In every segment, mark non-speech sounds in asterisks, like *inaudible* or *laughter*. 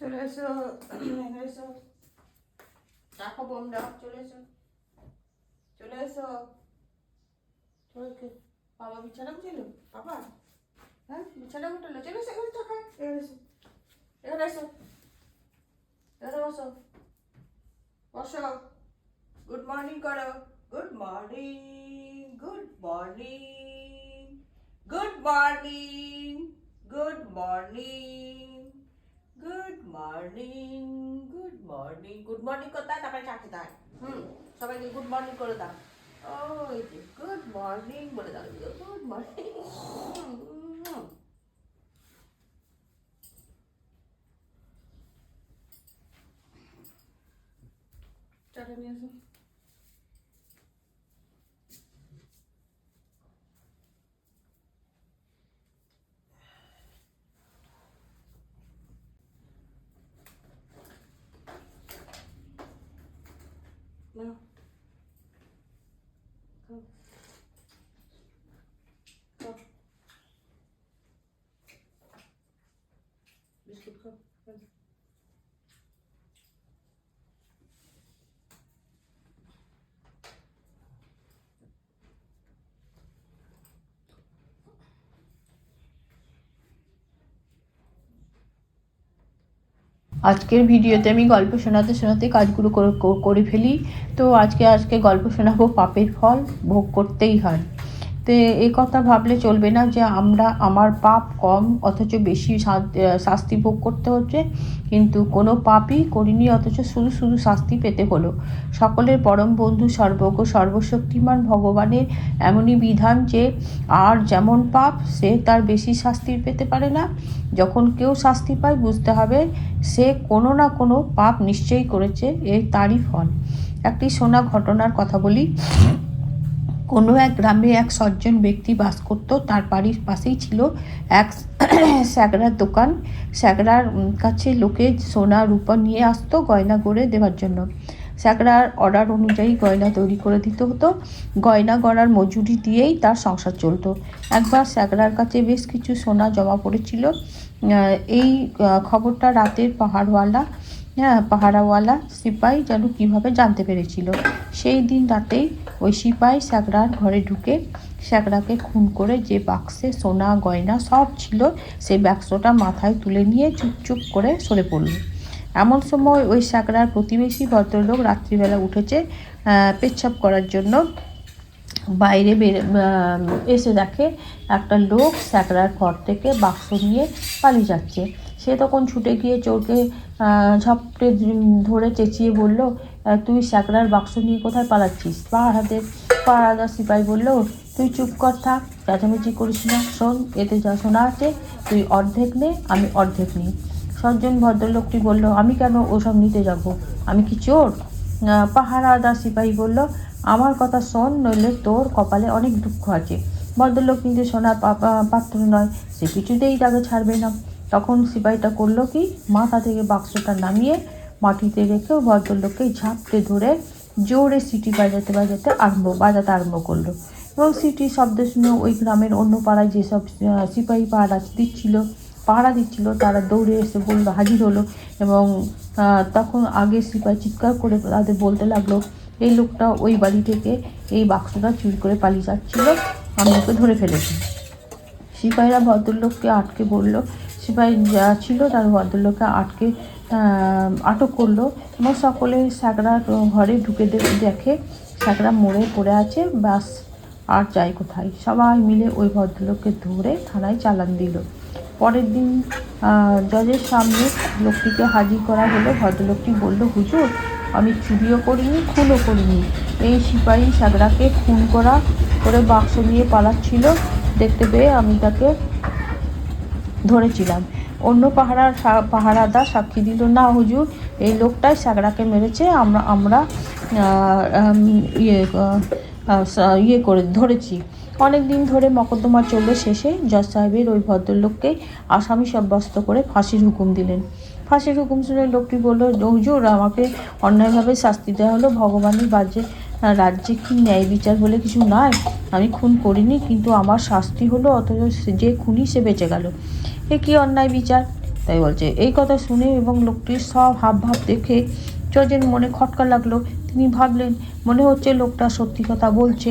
চলে এসো এখানে এসো। রাখো বোমরা চলে এসো। চলে এসো। বাবা বিছানা গুছিল? বাবা? হ্যাঁ? বিছানা গুটালো চলে এসো এখানে থাকা এখানে। এসো। এখানে এসো। এখানে বসো। বসো। গুড মর্নিং করো। Good morning good morning good morning good morning morning good morning good morning করতে হয় তারপরে চা খেতে হয়। হুম, সবাইকে গুড মর্নিং করে দাও। ও যে গুড মর্নিং বলে দাও গুড মর্নিং চাটা নিয়ে আসো। আজকের ভিডিওতে আমি গল্প শোনাতে শোনাতে কাজগুলো করে- ফেলি। তো আজকে আজকে গল্প শোনাবো পাপের ফল, ভোগ করতেই হয়। তো এই কথা ভাবলে চলবে না যে আমরা, আমার পাপ কম, অথচ বেশি শাস্তি ভোগ করতে হচ্ছে। কিন্তু কোনো পাপই করিনি, অথচ শুধু শুধু শাস্তি পেতে হলো। সকলের পরম বন্ধু, সর্বজ্ঞ, সর্বশক্তিমান ভগবানের এমনই বিধান যে, আর যেমন পাপ, সে তার বেশি শাস্তি পেতে পারে না। যখন কেউ শাস্তি পায়, বুঝতে হবে সে কোনো না কোনো পাপ নিশ্চয়ই করেছে, এর তারই ফল। একটি শোনা ঘটনার কথা বলি। কোনো এক গ্রামে এক সজ্জন ব্যক্তি বাস করত। তার বাড়ির পাশেই ছিল এক *clears throat* স্যাকরার দোকান। স্যাকরার উম, কাছে লোকে সোনা রূপা নিয়ে আসতো গয়না করে দেওয়ার জন্য। স্যাকরার অর্ডার অনুযায়ী গয়না তৈরি করে দিতে হতো। গয়না গড়ার মজুরি দিয়েই তার সংসার চলতো। একবার স্যাকরার কাছে বেশ কিছু সোনা জমা পড়েছিল। এই খবরটা রাতের পাহাড়ওয়ালা হ্যাঁ পাহারাওয়ালা সিপাই যেন কীভাবে জানতে পেরেছিল। সেই দিন রাতেই ওই সিপাই স্যাকরার ঘরে ঢুকে স্যাকরাকে খুন করে যে বাক্সে সোনা, গয়না সব ছিল, সেই বাক্সটা মাথায় তুলে নিয়ে চুপচুপ করে সরে পড়ল। এমন সময় ওই স্যাকরার প্রতিবেশী ভদ্রলোক রাত্রিবেলা উঠেছে পেচ্ছাপ করার জন্য। বাইরে এসে দেখে একটা লোক স্যাকরার ঘর থেকে বাক্স নিয়ে পালিয়ে যাচ্ছে। সে তখন ছুটে গিয়ে চোরকে ঝপটে ধরে চেঁচিয়ে বলল তুই স্যাকরার বাক্স নিয়ে কোথায় পালাচ্ছিস? পাহাড়াতে পাহাড়াদা সিপাই বলল তুই চুপ কর থাক চেঁচামেচি করিস না শোন এতে যা শোনা আছে তুই অর্ধেক নে আমি অর্ধেক নিই। সজ্জন ভদ্রলোকটি বলল আমি কেন ওসব নিতে যাব? আমি কি চোর? আহ, পাহারাদা সিপাহী বলল আমার কথা শোন নইলে তোর কপালে অনেক দুঃখ আছে। ভদ্রলোক কিন্তু সোনার পাত্র নয় সে কিছুতেই তাকে ছাড়বে না। তখন সিপাহীটা করল কি, মাথা থেকে বাক্সটা নামিয়ে মাটিতে রেখে ভদ্রলোককে ঝাপটে ধরে জোরে সিটি বাজাতে বাজাতে আরম্ভ বাজাতে আরম্ভ করল। এবং সিটি শব্দ শুনে ওই গ্রামের অন্য পাড়ায় যেসব সিপাহী পাহারা দিচ্ছিল পাহারা দিচ্ছিল, তারা দৌড়ে এসে বলল, হাজির হলো। এবং তখন আগে সিপাহী চিৎকার করে তাদের বলতে লাগল, এই লোকটা ওই বাড়ি থেকে এই বাক্সটা চুরি করে পালিয়ে যাচ্ছিল, আমি ওকে ধরে ফেলেছি। সিপাহীরা ভদ্রলোককে আটকে বলল সিপাহী যা ছিল তার ভদ্রলোককে আটকে আটক করল এবং সকলে স্যাকরার ঘরে ঢুকে দেখে স্যাকরা মরে পড়ে আছে, ব্যাস, আর যাই কোথায়? সবাই মিলে ওই ভদ্রলোককে ধরে থানায় চালান দিল। পরের দিন জজের সামনে লোকটিকে হাজির করা হলো। ভদ্রলোকটি বলল, হুজুর, আমি চুরিও করিনি, খুনও করিনি। এই সিপাহী সাগরাকে খুন করা করে বাক্স নিয়ে পালাচ্ছিল। দেখতে পেয়ে আমি তাকে ধরেছিলাম। অন্য পাহারার পাহারাদার সাক্ষী দিল, না হুজুর, এই লোকটাই সাগরাকে মেরেছে, আমরা আমরা ইয়ে ইয়ে করে ধরেছি। অনেক দিন ধরে মকদ্দমা চলল শেষে জজ সাহেবের ওই ভদ্রলোককে আসামি সাব্যস্ত করে ফাঁসির হুকুম দিলেন। ফাঁসির হুকুম শুনে লোকটি বলল, হুজুর, আমাকে অন্যায়ভাবে শাস্তি দেওয়া হলো ভগবানের বাজে রাজ্যে কি ন্যায় বিচার বলে কিছু নয় আমি খুন করিনি, কিন্তু আমার শাস্তি হলো, অথচ যে খুনি সে বেঁচে গেল। এ কি অন্যায় বিচার? তাই বলছে, এই কথা শুনে এবং লোকটির সব হাব ভাব দেখে জজের মনে খটকা লাগল। তিনি ভাবলেন, মনে হচ্ছে লোকটা সত্যি কথা বলছে।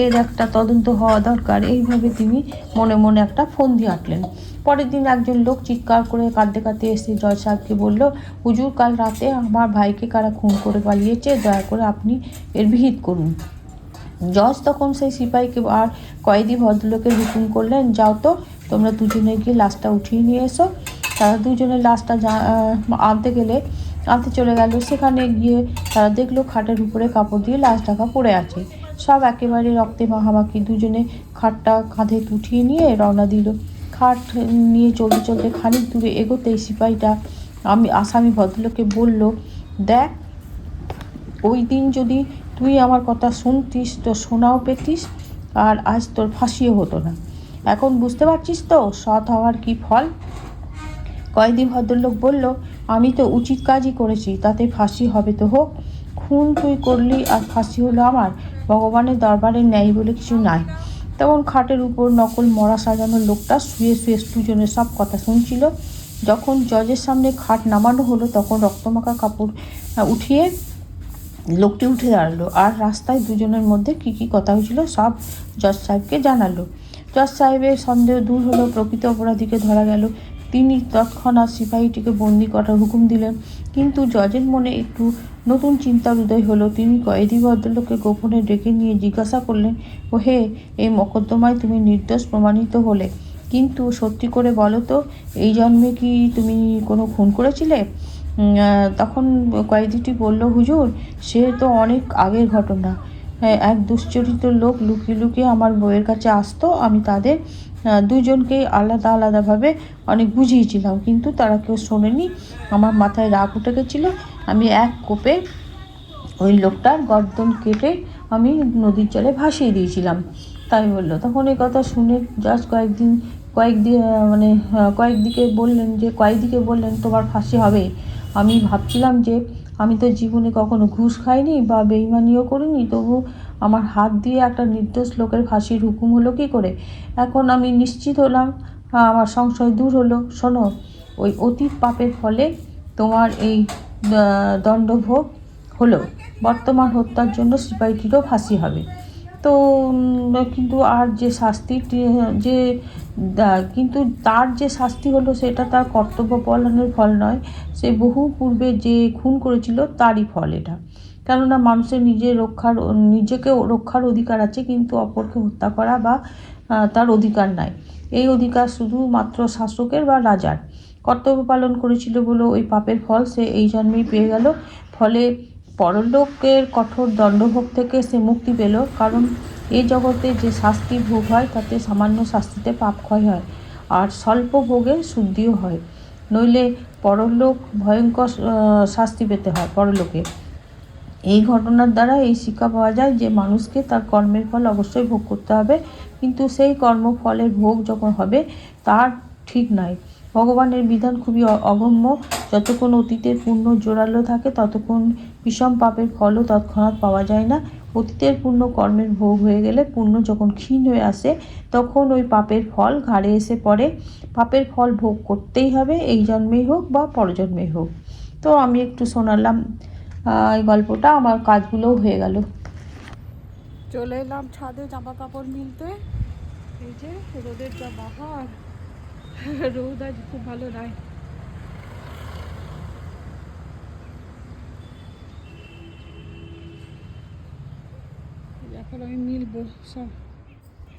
এর একটা তদন্ত হওয়া দরকার। এইভাবে তিনি মনে মনে একটা ফোন দিয়ে আটলেন। পরের দিন একজন লোক চিৎকার করে কাঁদতে কাঁদতে এসে জয় সাহেবকে বলল, হুজুর, কাল রাতে আমার ভাইকে কারা খুন করে পালিয়েছে? দয়া করে আপনি এর বিহিত করুন। জজ তখন সেই সিপাহীকে আর কয়েদি ভদ্রলোকের হুকুম করলেন, যাও তো, তোমরা দুজনে গিয়ে লাশটা উঠিয়ে নিয়ে এসো। তারা দুজনে লাশটা আনতে গেলে, আনতে চলে গেল। সেখানে গিয়ে তারা দেখল খাটের উপরে কাপড় দিয়ে লাশ ঢাকা পড়ে আছে। সব একেবারে রক্তে মাখামাখি দুজনে খাটটা কাঁধে উঠিয়ে নিয়ে রওনা দিল। খাট নিয়ে চলতে চলতে খানিক দূরে এগোতেই সিপাহিটা আমি আসামি ভদ্রলোককে বলল, দেখ, ওই দিন যদি তুই আমার কথা শুনতিস তো শোনাও পেতিস আর আজ তোর ফাঁসিও হতো না। এখন বুঝতে পারছিস তো সৎ হওয়ার কি ফল? কয়েদি ভদ্রলোক বলল, আমি তো উচিত কাজই করেছি, তাতে ফাঁসি হবে তো হোক। খুন তুই করলি আর ফাঁসি হলো আমার ভগবানের দরবারে ন্যায় বলে কিছু নাই। তখন খাটের উপর নকল মরা সাজানো লোকটা শুয়ে শুয়ে দুজনের সব কথা শুনছিল। যখন জজের সামনে খাট নামানো হলো, তখন রক্তমাখা কাপড় উঠিয়ে লোকটি উঠে দাঁড়াল। আর রাস্তায় দুজনের মধ্যে কী কী কথা হয়েছিল সব জজ সাহেবকে জানালো। জজ সাহেবের সন্দেহ দূর হলো, প্রকৃত অপরাধীকে ধরা গেল। তিনি তৎক্ষণাৎ সিপাহীটিকে বন্দি করার হুকুম দিলেন। কিন্তু জজের মনে একটু নতুন চিন্তার উদয় হলো তিনি। কয়েদি ভদ্রলোককে গোপনে ডেকে নিয়ে জিজ্ঞাসা করলেন ও হে এই মকদ্দমায় তুমি নির্দোষ প্রমাণিত হলে। কিন্তু সত্যি করে বলো তো এই জন্মে কি তুমি কোনো খুন করেছিলে? তখন কয়েদিটি বলল হুজুর সে তো অনেক আগের ঘটনা। হ্যাঁ, এক দুশ্চরিত্র লোক লুকিয়ে লুকিয়ে আমার বইয়ের কাছে আসতো আমি তাদের আহ, দুজনকেই আলাদা আলাদাভাবে অনেক বুঝিয়েছিলাম কিন্তু তারা কেউ শোনেনি। আমার মাথায় রাগ উঠে গেছিল। আমি এক কোপে ওই লোকটার গর্দন কেটে আমি নদীর জলে ভাসিয়ে দিয়েছিলাম। তাই বলল। তখন এই কথা শুনে জাস্ট কয়েকদিন কয়েকদিন মানে কয়েকদিকে বললেন যে কয়েকদিকে বললেন তোমার ফাঁসি হবে। আমি ভাবছিলাম যে আমি তো জীবনে কখনো ঘুষ খাইনি বা বেইমানিও করিনি তবু আমার হাত দিয়ে একটা নির্দোষ লোকের ফাঁসির হুকুম হলো কী করে? এখন আমি নিশ্চিত হলাম আমার সংশয় দূর হলো। শোনো, ওই অতীত পাপের ফলে তোমার এই দণ্ডভোগ হলো। বর্তমান হত্যার জন্য সিপাহীটিরও ফাঁসি হবে। তো কিন্তু আর যে শাস্তি, যে কিন্তু তার যে শাস্তি হলো সেটা তার কর্তব্য পালনের ফল নয়। সে বহু পূর্বে যে খুন করেছিল তারই ফল এটা। কেননা মানুষের নিজের রক্ষার নিজেকে রক্ষার অধিকার আছে, কিন্তু অপরকে হত্যা করা বা তার অধিকার নাই। এই অধিকার শুধুমাত্র শাসকের বা রাজার। কর্তব্য পালন করেছিল বলে ওই পাপের ফল সে এই জন্মেই পেয়ে গেল। ফলে পরলোকের কঠোর দণ্ডভোগ থেকে সে মুক্তি পেল। কারণ এই জগতে যে শাস্তি ভোগ হয়, তাতে সামান্য শাস্তিতে পাপ ক্ষয় হয়। আর স্বল্প ভোগে শুদ্ধিও হয়। নইলে পরলোক ভয়ঙ্কর শাস্তি পেতে হয়, পরলোকে। এই ঘটনার দ্বারা এই শিক্ষা পাওয়া যায় যে মানুষকে তার কর্মের ফল অবশ্যই ভোগ করতে হবে। কিন্তু সেই কর্মফলের ভোগ যখন হবে, তার ঠিক নাই। ভগবানের বিধান খুবই অগম্য। যতক্ষণ অতীতের পুণ্য জোরালো থাকে, ততক্ষণ বিষম পাপের ফলও তৎক্ষণাৎ পাওয়া যায় না। অতীতের পুণ্য কর্মের ভোগ হয়ে গেলে পুণ্য যখন ক্ষীণ হয়ে আসে, তখন ওই পাপের ফল ঘাড়ে এসে পড়ে। পাপের ফল ভোগ করতেই হবে, এই জন্মেই হোক বা পরজন্মেই হোক। তো আমি একটু শোনালাম এই গল্পটা আমার কাজগুলোও হয়ে গেল। চলে এলাম ছাদে জামা কাপড় মিলতে। এই যে রোদের যা বাহার। রোদ আজ খুব ভালো নাই। এখন আমি মিলবো, সব ওটাই পছন্দ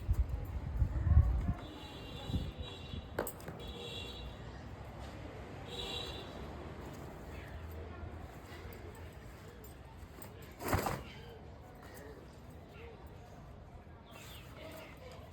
হচ্ছে কি যে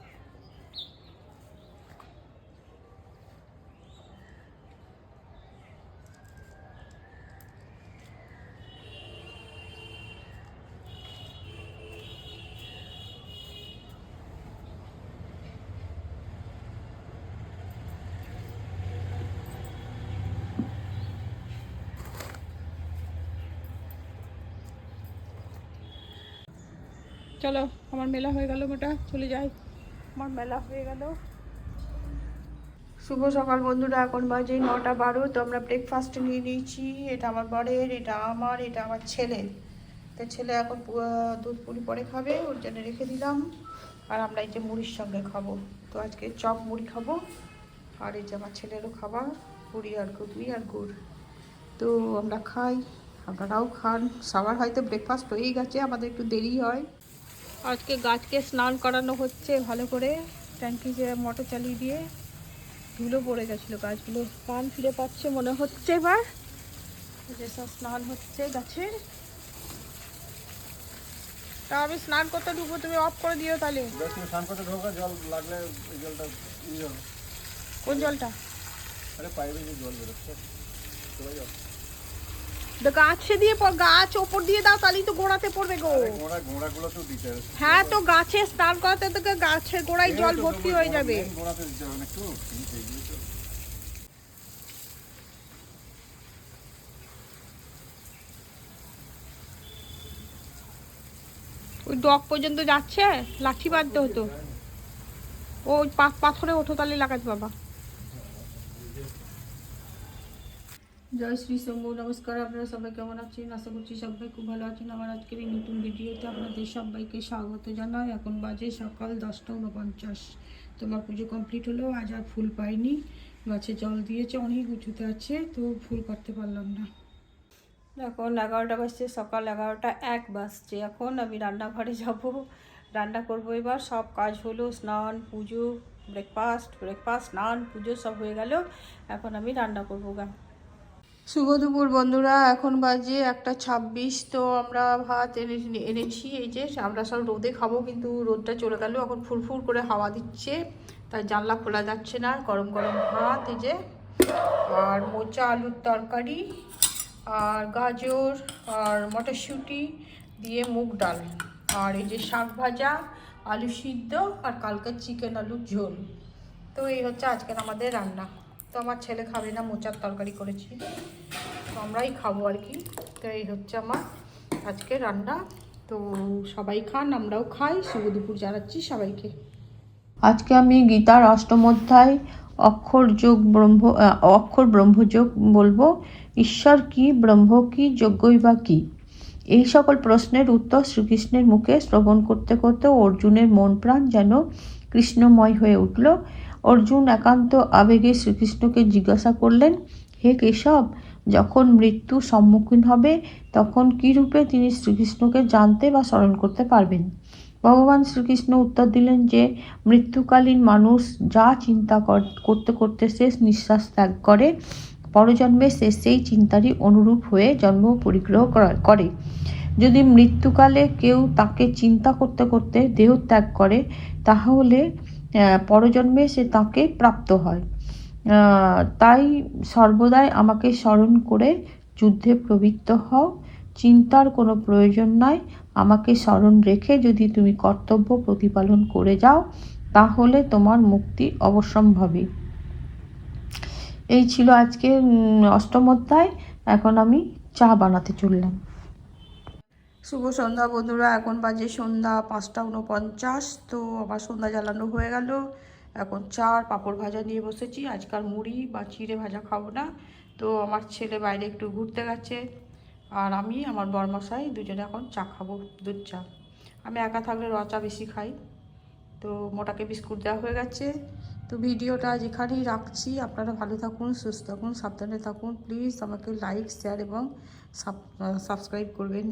চলো, আমার মেলা হয়ে গেল মোটা, চলে যাই। আমার মেলা হয়ে গেল। শুভ সকাল বন্ধুরা, এখন বাজে নটা বারো, তো আমরা ব্রেকফাস্ট নিয়ে নিয়েছি। এটা আমার বরের, এটা আমার এটা আমার ছেলের। তো ছেলে এখন দুধ পুরি পরে খাবে, ওর জন্য রেখে দিলাম। আর আমরা এই যে মুড়ির সঙ্গে খাব। তো আজকে চপ মুড়ি খাব, আর এই যে আমার ছেলেরও খাবার, পুরি আর ঘুগনি আর গুড়। তো আমরা খাই, আপনারাও খান। সবার হয়তো ব্রেকফাস্ট হয়েই গেছে, আমাদের একটু দেরি হয়। আজকে গাছকে স্নান করানো হচ্ছে ভালো করে। ট্যাঙ্কি যে মোটর চালিয়ে দিয়ে ধুলো পড়ে গেছিল গাছগুলো। প্রাণ ফিরে পাচ্ছে মনে হচ্ছে এবার। যেসব স্নান হচ্ছে গাছের। তা আমি স্নান করতে ঢুকবো তুমি অফ করে দিও তাহলে। স্নান করতে ঢোকা জল লাগলে জলটা কোন জলটা? আরে পাইপে যে জল বেরোচ্ছে। চলে যাও। গাছে দিয়ে পর গাছ ওপর দিয়ে দাও তাহলেই তো গোড়াতে পড়বে গো। হ্যাঁ তো গাছে স্নান করাতে তো গাছের গোড়ায় জল ভর্তি হয়ে যাবে। ওই ডক পর্যন্ত যাচ্ছে? লাঠি বাঁধতে হতো। ও পাথরে ওঠো তাহলে লাগাতে বাবা জয় শ্রী শম্ভু, নমস্কার আপনারা সবাই কেমন আছেন? আশা করছি সবাই খুব ভালো আছেন। আমার আজকের এই নতুন ভিডিওতে আপনাদের সবাইকে স্বাগত জানাই। এখন বাজে সকাল দশটা উনপঞ্চাশ। তোমার পুজো কমপ্লিট হলো, আজ আর ফুল পাইনি। গাছে জল দিয়েছে, অনেক উঁচুতে আছে, তো ফুল করতে পারলাম না। এখন এগারোটা বাজছে, সকাল এগারোটা এক বাজছে। এখন আমি রান্নাঘরে যাব। রান্না করব এবার, সব কাজ হলো, স্নান, পুজো ব্রেকফাস্ট ব্রেকফাস্ট স্নান, পুজো সব হয়ে গেল। এখন আমি রান্না করব গা। শুভ দুপুর বন্ধুরা, এখন বাজে একটা ছাব্বিশ, তো আমরা ভাত এনে, এনেছি, এই যে আমরা সব রোদে খাব, কিন্তু রোদটা চলে গেল, এখন ফুরফুর করে হাওয়া দিচ্ছে তাই জানলা খোলা যাচ্ছে না, গরম গরম ভাত, এই যে, আর মোচা, আলুর তরকারি, আর গাজর, আর মটরশুঁটি, দিয়ে মুগ ডাল, আর এই যে শাক ভাজা, আলু সিদ্ধ, আর কালকের চিকেন আলুর ঝোল, তো এই হচ্ছে আজকের আমাদের রান্না। তো আমার ছেলে খাবে না, মোচার তরকারি করেছি। তো আমরাই খাব আর কি। তো এই হচ্ছে আমার আজকে রান্না। তো সবাই খান, আমরাও খাই। শুভ দুপুর জানাচ্ছি সবাইকে। আজকে আমি গীতার অষ্টম অধ্যায়, অক্ষর যোগ ব্রহ্ম অক্ষর ব্রহ্মযোগ বলব। ঈশ্বর কি, ব্রহ্ম কি, যজ্ঞই বা কি? এই সকল প্রশ্নের উত্তর শ্রীকৃষ্ণের মুখে শ্রবণ করতে করতে অর্জুনের মন প্রাণ যেন কৃষ্ণময় হয়ে উঠল। অর্জুন একান্ত আবেগে শ্রীকৃষ্ণকে জিজ্ঞাসা করলেন, হে কেশব, যখন মৃত্যু সম্মুখীন হবে, তখন কী রূপে তিনি শ্রীকৃষ্ণকে জানতে বা স্মরণ করতে পারবেন? ভগবান শ্রীকৃষ্ণ উত্তর দিলেন যে, মৃত্যুকালীন মানুষ যা চিন্তা কর- করতে করতে শেষ নিঃশ্বাস ত্যাগ করে, পরজন্মে সে সেই চিন্তারই অনুরূপ হয়ে জন্ম পরিগ্রহ করা- যদি মৃত্যুকালে কেউ তাকে চিন্তা করতে করতে দেহ ত্যাগ করে, তাহলে পরজন্মে সে তাকে প্রাপ্ত হয়। তাই সর্বদাই আমাকে স্মরণ করে যুদ্ধে প্রবৃত্ত হও। চিন্তার কোনো প্রয়োজন নাই। আমাকে স্মরণ রেখে যদি তুমি কর্তব্য প্রতিপালন করে যাও, তাহলে তোমার মুক্তি অবশ্যম্ভাবী এই ছিল আজকে অষ্টম অধ্যায়। এখন আমি চা বানাতে চললাম। শুভ সন্ধ্যা বন্ধুরা, এখন বাজে সন্ধ্যা পাঁচটা উনপঞ্চাশ তো আমার সন্ধ্যা জ্বালানো হয়ে গেল। এখন চার, পাঁপড় ভাজা নিয়ে বসেছি। আজকাল মুড়ি বা চিড়ে ভাজা খাব না। তো আমার ছেলে বাইরে একটু ঘুরতে গেছে। আর আমি, আমার বরমশাই দুজনে এখন চা খাব, দুধ চা। আমি একা থাকলে র চা বেশি খাই। তো মোটাকে বিস্কুট দেওয়া হয়ে গেছে। তো ভিডিওটা আজ এখানেই রাখছি। আপনারা ভালো থাকুন, সুস্থ থাকুন, সাবধানে থাকুন। প্লিজ আমাকে লাইক, শেয়ার এবং সাবস্ক্রাইব করবেন।